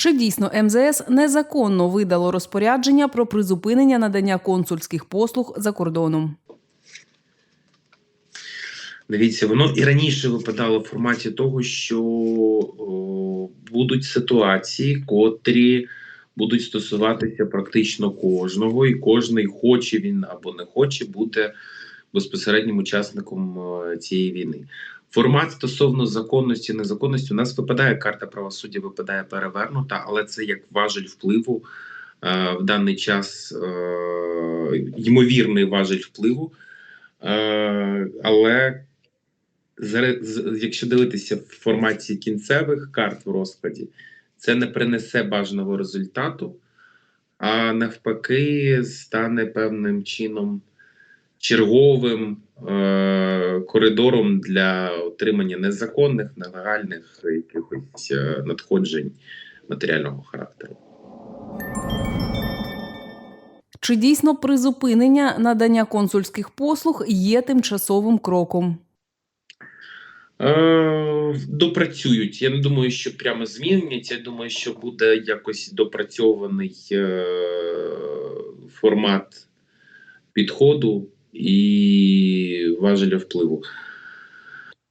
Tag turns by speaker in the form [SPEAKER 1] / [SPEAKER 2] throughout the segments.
[SPEAKER 1] Чи дійсно МЗС незаконно видало розпорядження про призупинення надання консульських послуг за кордоном?
[SPEAKER 2] Дивіться, воно і раніше випадало в форматі того, що о, будуть ситуації, котрі будуть стосуватися практично кожного, і кожний хоче він або не хоче бути безпосереднім учасником е, цієї війни. Формат стосовно законності, незаконності у нас випадає карта правосуддя, випадає перевернута, але це як важель впливу е, в даний час, е, ймовірний важель впливу. Е, але якщо дивитися в форматі кінцевих карт в розкладі, це не принесе бажаного результату, а навпаки, стане певним чином черговим е- коридором для отримання незаконних, нелегальних якихось е, надходжень матеріального характеру.
[SPEAKER 1] Чи дійсно призупинення надання консульських послуг є тимчасовим кроком?
[SPEAKER 2] Е, допрацюють. Я не думаю, що прямо змінять. Я думаю, що буде якось допрацьований е, формат підходу і важеля впливу.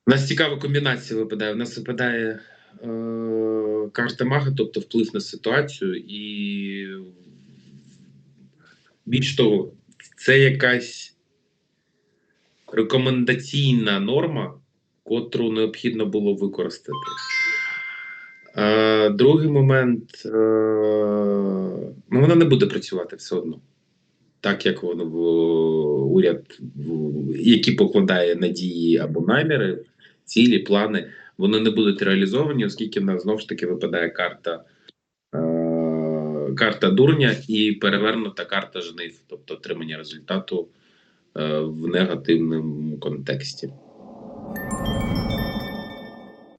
[SPEAKER 2] У нас цікава комбінація випадає. У нас випадає е, карта мага, тобто вплив на ситуацію, і більш того, це якась рекомендаційна норма котру необхідно було використати. Е, другий момент е, ну, вона не буде працювати все одно. Так як воно в уряд, які покладає надії або наміри, цілі, плани, вони не будуть реалізовані, оскільки в нас знову ж таки випадає карта. е, Карта дурня і перевернута карта жнив, тобто отримання результату е, в негативному контексті.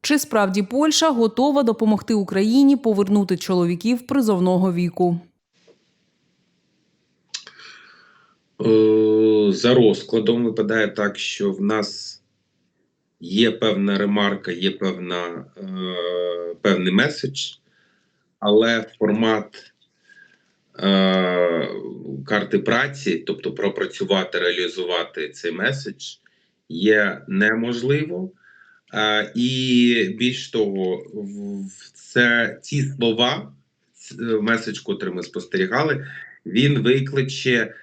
[SPEAKER 1] Чи справді Польща готова допомогти Україні повернути чоловіків призовного віку?
[SPEAKER 2] Е, За розкладом випадає так, що в нас є певна ремарка, є певна, е, певний меседж, але формат е, карти праці, тобто пропрацювати, реалізувати цей меседж, є неможливо. Е, і більш того, в- це ці слова, меседж, котрий ми спостерігали, він викличе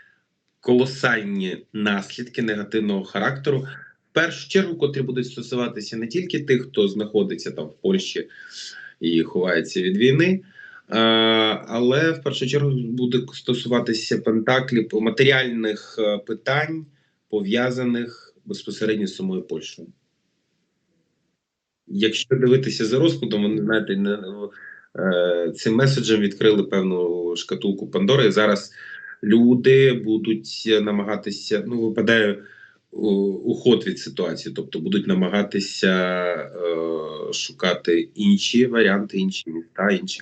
[SPEAKER 2] колосальні наслідки негативного характеру. В першу чергу, котрі будуть стосуватися не тільки тих, хто знаходиться там в Польщі і ховається від війни, але в першу чергу буде стосуватися пентаклів матеріальних е, питань, пов'язаних безпосередньо з самою Польщею. Якщо дивитися за розкладом, вони знаєте, е, цим меседжем відкрили певну шкатулку Пандори. Зараз люди будуть намагатися, ну, випадає уход від ситуації, тобто будуть намагатися е, шукати інші варіанти, інші міста, інші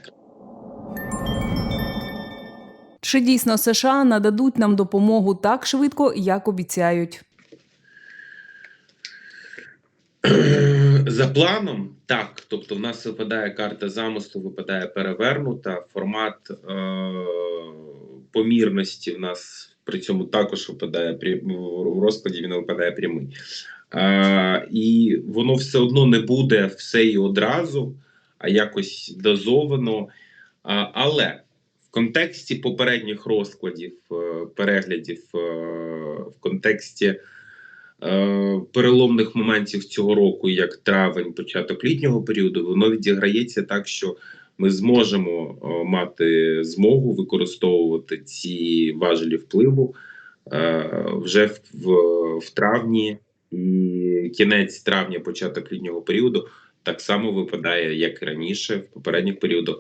[SPEAKER 1] Чи дійсно США нададуть нам допомогу так швидко, як обіцяють?
[SPEAKER 2] За планом, так. Тобто, в нас випадає карта замосту, випадає перевернута. Формат е- помірності в нас при цьому також випадає в розкладі. Він випадає прямий. Е- і воно все одно не буде все і одразу, а якось дозовано. А, але в контексті попередніх розкладів, е, переглядів, е, в контексті е, переломних моментів цього року, як травень, початок літнього періоду, воно відіграється так, що ми зможемо е, мати змогу використовувати ці важелі впливу е, вже в, в, в травні і кінець травня, початок літнього періоду. Так само випадає, як і раніше, в попередніх періодах,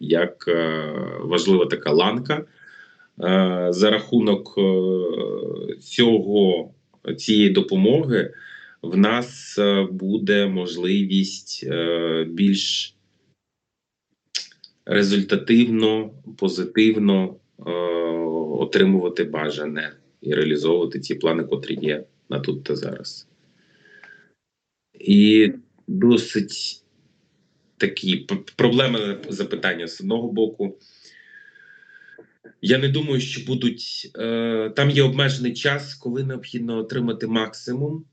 [SPEAKER 2] як е, важлива така ланка. За рахунок цього цієї допомоги в нас буде можливість більш результативно, позитивно е, отримувати бажане і реалізовувати ті плани, котрі є на тут та зараз. І досить такі проблеми запитання з одного боку. Я не думаю, що будуть е, там є обмежений час, коли необхідно отримати максимум.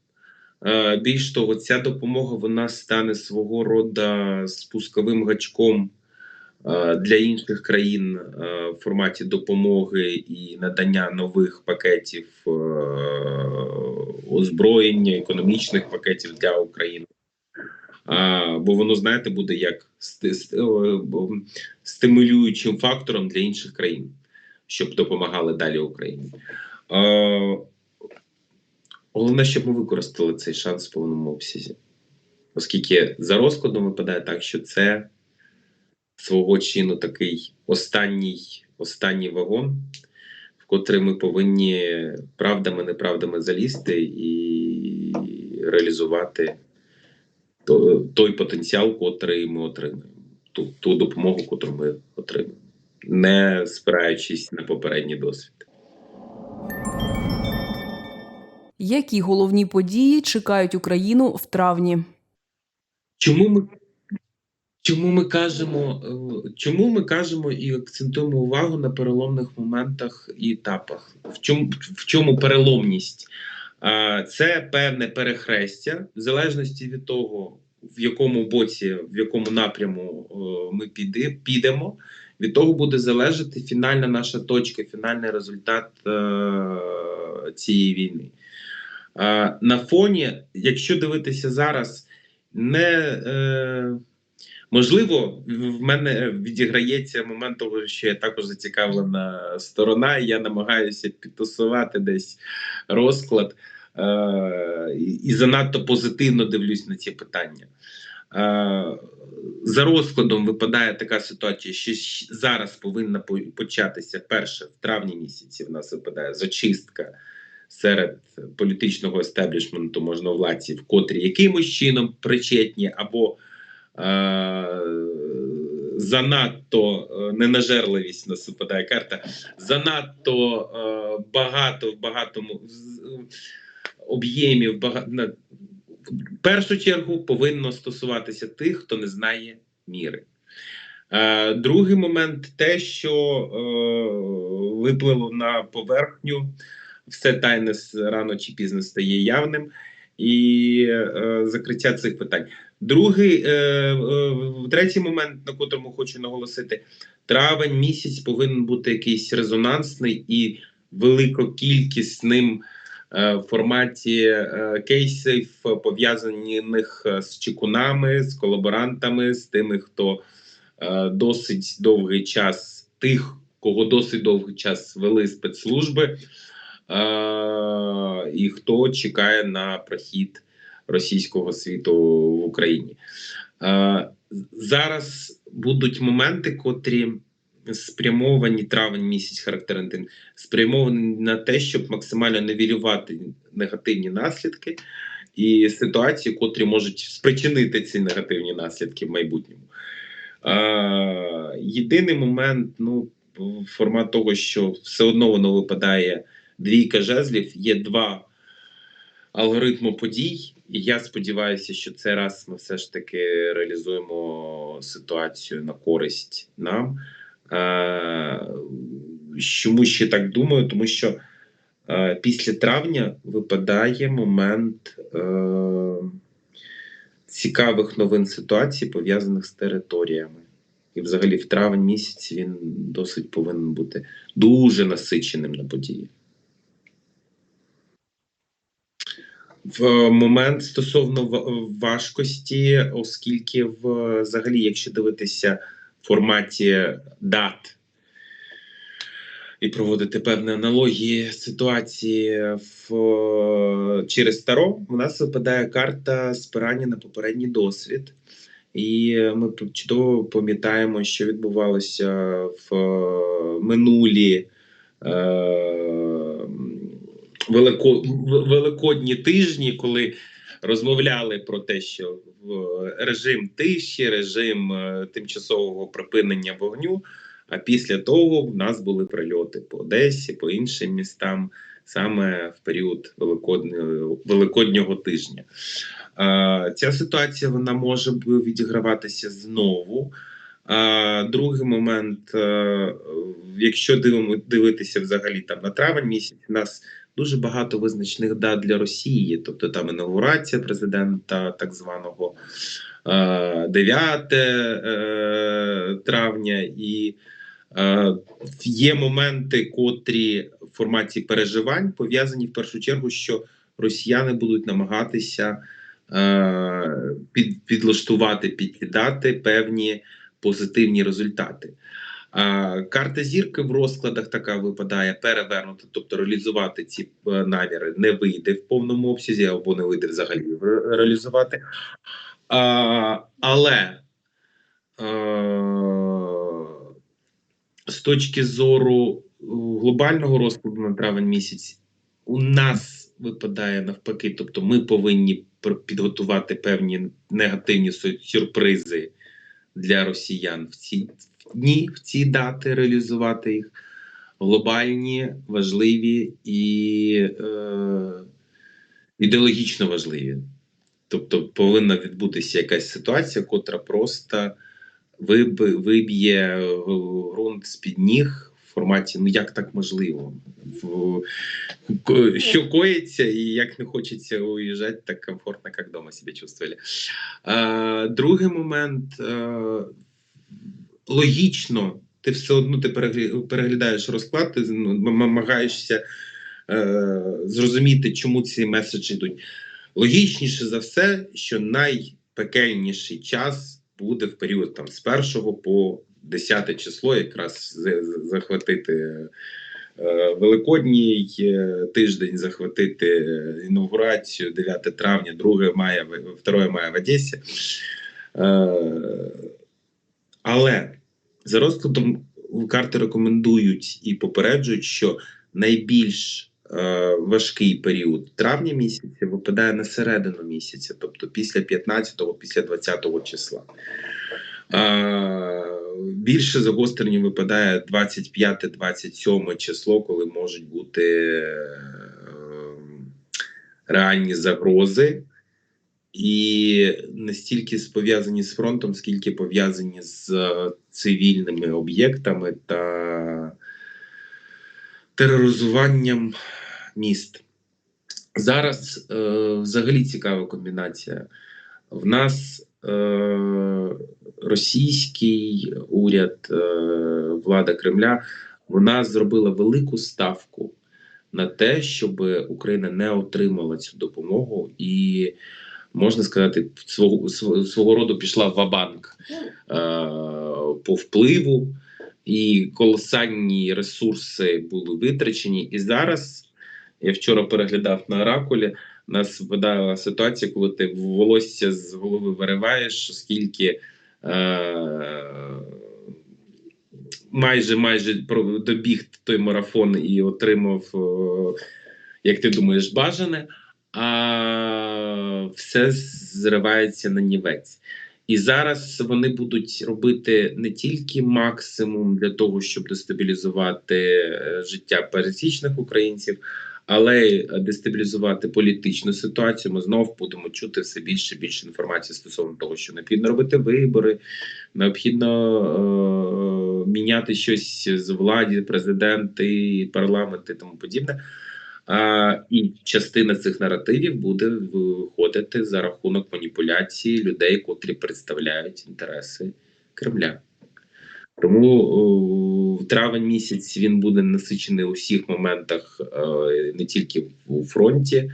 [SPEAKER 2] Е, більш того, ця допомога вона стане свого роду спусковим гачком для інших країн е, в форматі допомоги і надання нових пакетів е, озброєння, економічних пакетів для України. А, бо воно, знаєте, буде як стимулюючим фактором для інших країн, щоб допомагали далі Україні. А, головне, щоб ми використали цей шанс в повному обсязі. Оскільки за розкладом випадає так, що це свого чину такий останній, останній вагон, в котрий ми повинні правдами, неправдами залізти і реалізувати то- той потенціал, котрий ми отримаємо, ту, ту допомогу, котру ми отримаємо, не спираючись на попередній досвід.
[SPEAKER 1] Які головні події чекають Україну в травні?
[SPEAKER 2] Чому ми, чому ми кажемо, е, чому ми кажемо і акцентуємо увагу на переломних моментах і етапах? В чому, в чому переломність? Це певне перехрестя, в залежності від того, в якому боці, в якому напряму е, ми підемо. Від того буде залежати фінальна наша точка, фінальний результат е, цієї війни. На фоні, якщо дивитися зараз, не можливо, в мене відіграється момент того, що я також зацікавлена сторона, і я намагаюся підтасувати десь розклад е, і, занадто позитивно дивлюсь на ці питання. Е, за розкладом випадає така ситуація, що зараз повинна початися перше в травні місяці. В нас випадає зачистка серед політичного естеблішменту можновладців, котрі якимось чином причетні або занадто е, ненажерливість нас випадає карта, занадто е, багато в багатому об'ємів в першу чергу повинно стосуватися тих, хто не знає міри. Е, другий момент те, що е, виплило на поверхню, все тайне рано чи пізно стає явним, і е, закриття цих питань. Другий, е, е, третій момент, на котрому хочу наголосити: травень місяць повинен бути якийсь резонансний і великокількісним е, в форматі е, кейсів, пов'язаних з чекунами, з колаборантами, з тими, хто досить довгий час, тих, кого досить довгий час вели спецслужби, і хто чекає на прохід російського світу в Україні. Е, зараз будуть моменти, котрі спрямовані травень місяць характерний спрямовані на те, щоб максимально нивелювати негативні наслідки і ситуації, котрі можуть спричинити ці негативні наслідки в майбутньому. Е, єдиний момент, ну, формат того, що все одно воно випадає двійка жезлів, є два алгоритми подій, і я сподіваюся, що цей раз ми все ж таки реалізуємо ситуацію на користь нам. Е, Чому ще так думаю? Тому що е, після травня випадає момент е, цікавих новин ситуацій, пов'язаних з територіями. І взагалі в травень місяць він досить повинен бути дуже насиченим на події. В момент стосовно важкості, оскільки взагалі, якщо дивитися в форматі дат і проводити певні аналогії ситуації в, через Таро, у нас випадає карта спирання на попередній досвід. І ми чудово пам'ятаємо, що відбувалося в минулі е, велико, великодні тижні, коли розмовляли про те, що режим тиші, режим е, тимчасового припинення вогню. А після того в нас були прильоти по Одесі, по іншим містам, саме в період великоднього, великоднього тижня. Е, Ця ситуація вона може відіграватися знову. А другий момент, е, якщо дивимо дивитися взагалі там на травень місяць, нас дуже багато визначних дат для Росії, тобто там інаугурація президента, так званого е, 9 е, травня, і е, є моменти, котрі в форматі переживань пов'язані в першу чергу, що росіяни будуть намагатися е, під, підлаштувати, підкидати певні позитивні результати. А, карта зірки в розкладах така випадає перевернута, тобто реалізувати ці е, наміри не вийде в повному обсязі або не вийде взагалі ре- реалізувати. А, але е, з точки зору е, глобального розкладу на травень місяць, у нас випадає навпаки, тобто ми повинні підготувати певні негативні сю- сюрпризи для росіян в ці дні, в ці дати реалізувати їх глобальні, важливі і е, ідеологічно важливі. Тобто повинна відбутися якась ситуація, котра просто виб- виб'є е, ґрунт з-під ніг в форматі ну як так можливо? В, що коїться, і як не хочеться уїжджати, так комфортно, як вдома себе чувствовали. Е, другий момент е, логічно, ти все одно ти переглядаєш розклад, ти ну, намагаєшся е, зрозуміти, чому ці меседжі йдуть. Логічніше за все, що найпекельніший час буде в період там, з 1 по 10 число, якраз захватити е, Великодній е, тиждень, захватити інаугурацію 9 травня, 2 мая, 2 мая в Одесі. Е, але за розкладом карти рекомендують і попереджують, що найбільш важкий період травня місяця випадає на середину місяця, тобто після 15-го, після 20-го числа. Більше загострення випадає 25-27 число, коли можуть бути е, реальні загрози. І не стільки пов'язані з фронтом, скільки пов'язані з е, цивільними об'єктами та тероризуванням міст. Зараз е, взагалі цікава комбінація. В нас російський уряд, е, влада Кремля, вона зробила велику ставку на те, щоб Україна не отримала цю допомогу і можна сказати, свого свого, роду пішла в банк е, по впливу, і колосальні ресурси були витрачені. І зараз я вчора переглядав на оракулі. Нас випадала ситуація, коли ти волосся з голови вириваєш, оскільки е, майже майже добіг той марафон і отримав, е, як ти думаєш, бажане а все зривається на нівець. І зараз вони будуть робити не тільки максимум для того, щоб дестабілізувати е, життя пересічних українців, але й дестабілізувати політичну ситуацію. Ми знову будемо чути все більше більше інформації стосовно того, що необхідно робити вибори, необхідно е- міняти щось з владі, президенти, парламенти і тому подібне. А, і частина цих наративів буде виходити за рахунок маніпуляції людей, котрі представляють інтереси Кремля. Тому в травень місяць він буде насичений у всіх моментах, е, не тільки у фронті, е,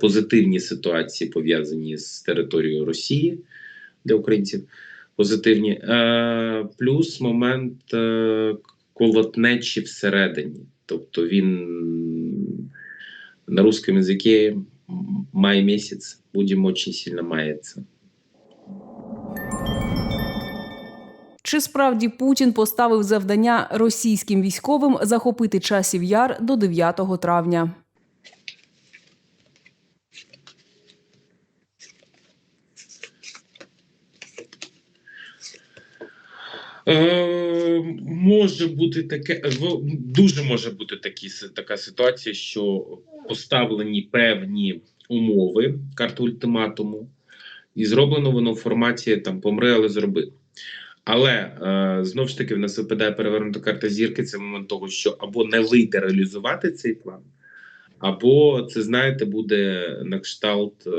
[SPEAKER 2] позитивні ситуації пов'язані з територією Росії для українців. Позитивні, е, плюс момент е, колотнечі всередині. Тобто він на русском языке май месяц будем очень сильно маяться.
[SPEAKER 1] Чи справді Путін поставив завдання російським військовим захопити часів яр до 9 травня?
[SPEAKER 2] Е, може бути таке, дуже може бути такі, така ситуація, що поставлені певні умови, карту ультиматуму, і зроблено воно в форматі там помри, але зроби. Але е, знову ж таки в нас випадає перевернута карта зірки. Це момент того, що або не вийде реалізувати цей план, або це, знаєте, буде на кшталт е,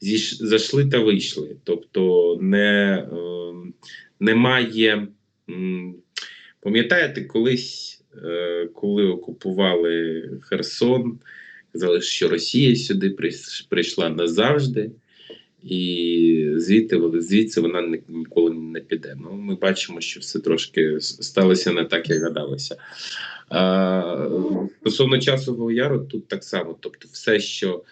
[SPEAKER 2] зіш, зайшли та вийшли. Тобто не, е, немає. Пам'ятаєте, колись, коли окупували Херсон, казали, що Росія сюди прийш- прийшла назавжди, і звідти звідси вона ні- ніколи не піде. Ну, ми бачимо, що все трошки сталося не так, як гадалося. Стосовно часового яру, тут так само. Тобто, все, що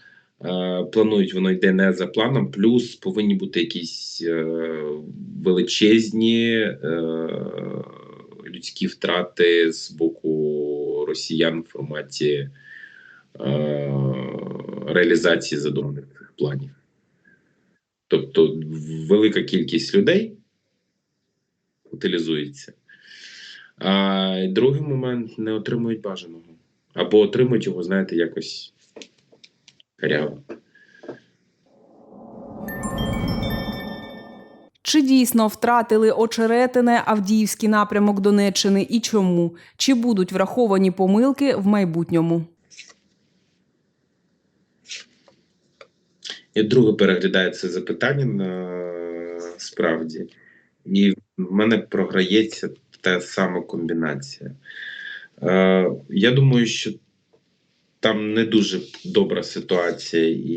[SPEAKER 2] планують, воно йде не за планом, плюс повинні бути якісь е, величезні е, людські втрати з боку росіян в форматі е, реалізації задуманих планів. Тобто велика кількість людей утилізується. А другий момент не отримують бажаного. Або отримують його, знаєте, якось каряво.
[SPEAKER 1] Чи дійсно втратили очеретине Авдіївський напрямок Донеччини і чому? Чи будуть враховані помилки в майбутньому?
[SPEAKER 2] Я друге переглядаю це запитання на справді, і в мене програється та сама комбінація. Е, я думаю, що там не дуже добра ситуація, і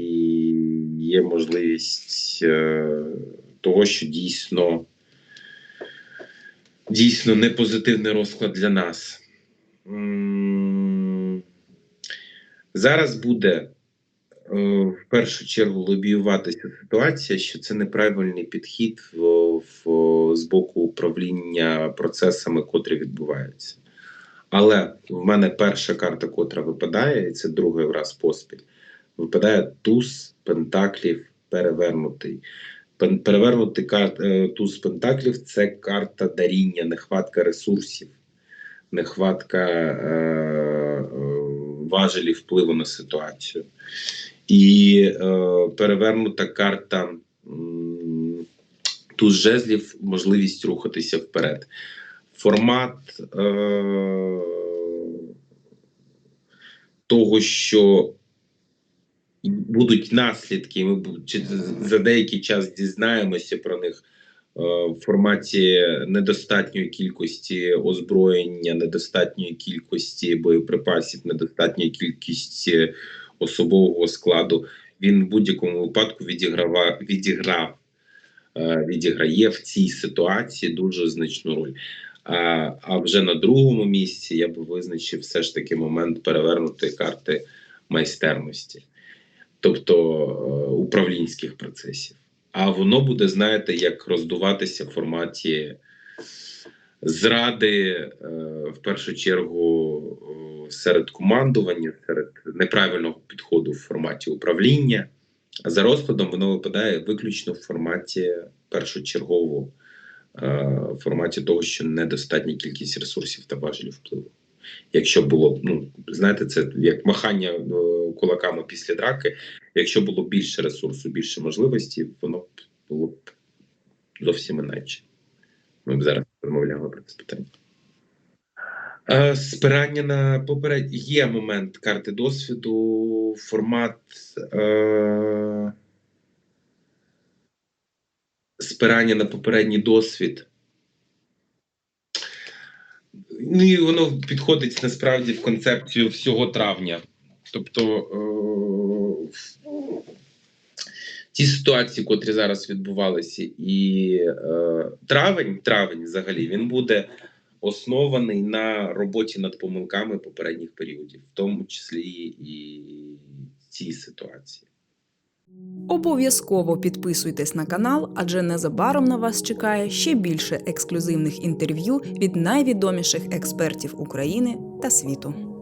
[SPEAKER 2] є можливість е, того, що дійсно, дійсно не позитивний розклад для нас. Зараз буде в першу чергу лобіюватися ситуація, що це неправильний підхід в, в, з боку управління процесами, котрі відбуваються. Але в мене перша карта, котра випадає, і це другий раз поспіль, випадає туз пентаклів перевернутий. Пен- Перевернутий кар- е, туз пентаклів це карта даріння, нехватка ресурсів, нехватка е, е, важелів впливу на ситуацію. І е, перевернута карта туз жезлів, можливість рухатися вперед. Формат е, того, що будуть наслідки, ми за деякий час дізнаємося про них е, в форматі недостатньої кількості озброєння, недостатньої кількості боєприпасів, недостатньої кількості особового складу. Він в будь-якому випадку відіграва, відіграв, е, відіграє в цій ситуації дуже значну роль. А, вже на другому місці я би визначив все ж таки момент перевернутої карти майстерності, тобто е, управлінських процесів. А воно буде, знаєте, як роздуватися в форматі зради, е, в першу чергу, серед командування, серед неправильного підходу в форматі управління. А за розкладом воно випадає виключно в форматі першочергово, е, в форматі того, що недостатня кількість ресурсів та важелів впливу. Якщо було ну знаєте, це як махання е, кулаками після драки. Якщо було більше ресурсу, більше можливості, воно було б зовсім іначе. Ми б зараз розмовляли про це питання. Е, Спирання на поперед є момент карти досвіду, формат е... спирання на попередній досвід. Ну і воно підходить насправді в концепцію всього травня. Тобто е... ті ситуації, котрі зараз відбувалися, і е... травень, травень взагалі, він буде оснований на роботі над помилками попередніх періодів, в тому числі і цій ситуації.
[SPEAKER 1] Обов'язково підписуйтесь на канал, адже незабаром на вас чекає ще більше ексклюзивних інтерв'ю від найвідоміших експертів України та світу.